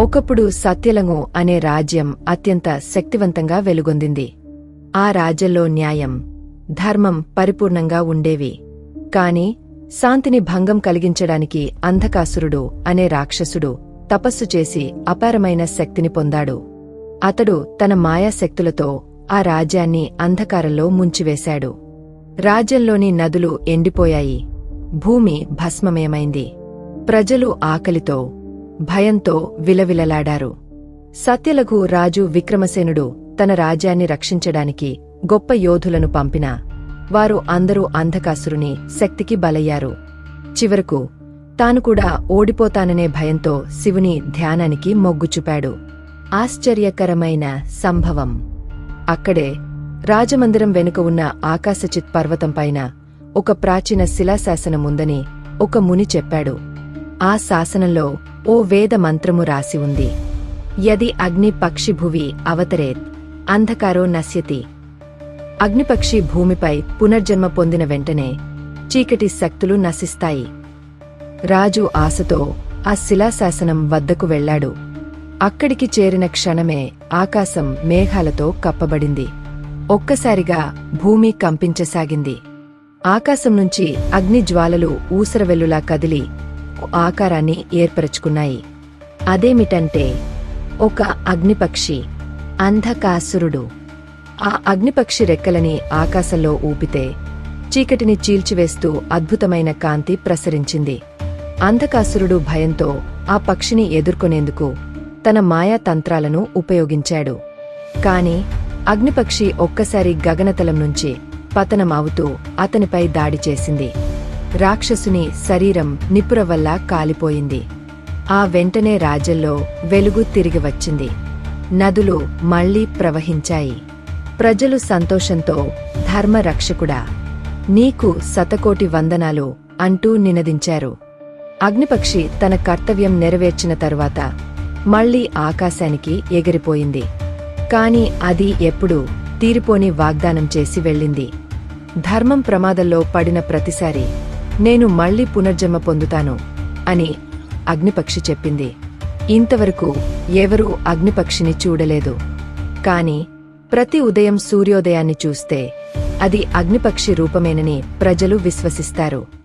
ఒకప్పుడు సత్యలంగు అనే రాజ్యం అత్యంత శక్తివంతంగా వెలుగొందింది. ఆ రాజ్యంలో న్యాయం ధర్మం పరిపూర్ణంగా ఉండేవి. కాని శాంతిని భంగం కలిగించడానికి అంధకాసురుడు అనే రాక్షసుడు తపస్సు చేసి అపారమైన శక్తిని పొందాడు. అతడు తన మాయాశక్తులతో ఆ రాజ్యాన్ని అంధకారంలో ముంచివేశాడు. రాజ్యంలోని నదులు ఎండిపోయాయి. భూమి భస్మమయమైంది. ప్రజలు ఆకలితో భయంతో విలవిలలాడారు. సత్యలఘు రాజు విక్రమసేనుడు తన రాజ్యాన్ని రక్షించడానికి గొప్ప యోధులను పంపినా వారు అందరూ అంధకాసురుని శక్తికి బలయ్యారు. చివరకు తాను కూడా ఓడిపోతాననే భయంతో శివుని ధ్యానానికి మొగ్గుచూపాడు ఆశ్చర్యకరమైన సంభవం. అక్కడే రాజమందిరం వెనుక ఉన్న ఆకాశచిత్ పర్వతంపైన ఒక ప్రాచీన శిలాశాసనముందని ఒక ముని చెప్పాడు. ఆ శాసనంలో ఓ వేద మంత్రము రాసి ఉంది. యది అగ్ని పక్షి భువి అవతరేత్ అంధకారో నశ్యతి. అగ్నిపక్షి భూమిపై పునర్జన్మ పొందిన వెంటనే చీకటి శక్తులు నశిస్తాయి. రాజు ఆశతో ఆ శిలాశాసనం వద్దకు వెళ్ళాడు అక్కడికి చేరిన క్షణమే ఆకాశం మేఘాలతో కప్పబడింది. ఒక్కసారిగా భూమి కంపించసాగింది. ఆకాశం నుంచి అగ్ని జ్వాలలు ఊసరవెల్లులా కదిలి ఆకారాన్ని ఏర్పరచుకున్నాయి. అదేమిటంటే ఒక అగ్నిపక్షి అంధకాసురుడు. ఆ అగ్నిపక్షి రెక్కలని ఆకాశంలో ఊపితే చీకటిని చీల్చివేస్తూ అద్భుతమైన కాంతి ప్రసరించింది. అంధకాసురుడు భయంతో ఆ పక్షిని ఎదుర్కొనేందుకు తన మాయా తంత్రాలను ఉపయోగించాడు. కాని అగ్నిపక్షి ఒక్కసారి గగనతలం నుంచి పతనమావుతూ అతనిపై దాడి చేసింది. రాక్షసుని శరీరం నిపుర వల్ల కాలిపోయింది. ఆ వెంటనే రాజల్లో వెలుగు తిరిగి వచ్చింది. నదులు మళ్ళీ ప్రవహించాయి. ప్రజలు సంతోషంతో ధర్మరక్షకుడా నీకు శతకోటి వందనాలు అంటూ నినదించారు. అగ్నిపక్షి తన కర్తవ్యం నెరవేర్చిన తరువాత మళ్ళీ ఆకాశానికి ఎగిరిపోయింది. కాని అది ఎప్పుడూ తీరిపోని వాగ్దానం చేసి వెళ్ళింది. ధర్మం ప్రమాదంలో పడిన ప్రతిసారి నేను మళ్ళీ పునర్జన్మ పొందుతాను అని అగ్నిపక్షి చెప్పింది. ఇంతవరకు ఎవరూ అగ్నిపక్షిని చూడలేదు. కాని ప్రతి ఉదయం సూర్యోదయాన్ని చూస్తే అది అగ్నిపక్షి రూపమేనని ప్రజలు విశ్వసిస్తారు.